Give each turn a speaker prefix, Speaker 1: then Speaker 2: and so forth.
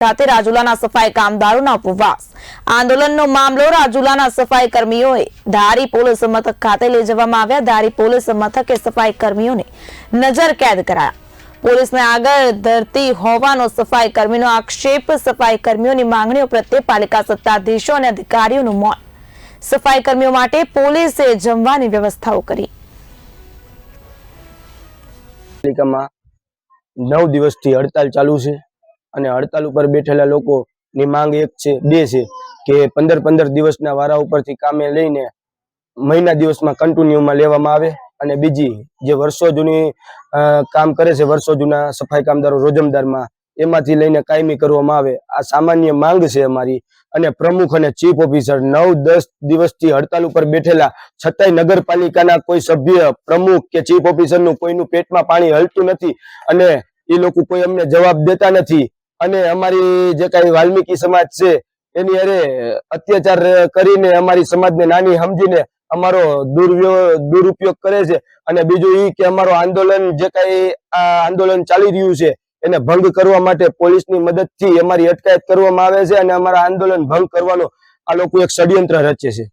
Speaker 1: ખાતે રાજુલાના સફાઈ કામદારોના ઉપવાસ. આંદોલનનો મામલો રાજુલાના સફાઈ કર્મીઓએ ધારી પોલીસ મથક ખાતે લઈ જવામાં આવ્યા. ધારી પોલીસ મથકે સફાઈ કર્મીઓને નજર કેદ કરાયા. પોલીસને આગળ ધરતી હોવાનો સફાઈ કર્મીનો આક્ષેપ, સફાઈ કર્મીઓની માંગણીઓ પ્રત્યે પાલિકા સત્તાધીશો અને અધિકારીઓનું મૌન સફાઈ કર્મીઓ માટે પોલીસે જમવાની વ્યવસ્થાઓ કરી.
Speaker 2: નવ દિવસથી હડતાલ ચાલુ છે. અને હડતાલ ઉપર બેઠેલા લોકોની માંગ એક છે, બે છે કે પંદર પંદર દિવસના વારા ઉપરથી કામે લઈને મહિના દિવસમાં કન્ટિન્યુમાં લેવામાં આવે અને બીજી જે વર્ષો જૂની કામ કરે છે, વર્ષો જૂના સફાઈ કામદારો રોજમદારમાં, એમાંથી લઈને કાયમી કરવામાં આવે. આ સામાન્ય માંગ છે અમારી અને પ્રમુખ અને ચીફ ઓફિસર નવ દસ દિવસથી હડતાલ ઉપર બેઠેલા, છતાંય નગરપાલિકાના કોઈ સભ્ય, પ્રમુખ કે ચીફ ઓફિસરનું કોઈનું પેટમાં પાણી હલતું નથી અને એ લોકો કોઈ અમને જવાબ દેતા નથી. અને અમારી જે કાંઈ વાલ્મીકી સમાજ છે, એની અરે અત્યાચાર કરીને અમારી સમાજને નાની સમજીને અમારો દુરુપયોગ કરે છે. અને બીજું એ કે અમારો આંદોલન જે કાંઈ આ આંદોલન ચાલી રહ્યું છે, એને ભંગ કરવા માટે પોલીસની મદદથી અમારી અટકાયત કરવામાં આવે છે અને અમારા આંદોલન ભંગ કરવાનો આ લોકો એક ષડયંત્ર રચે છે.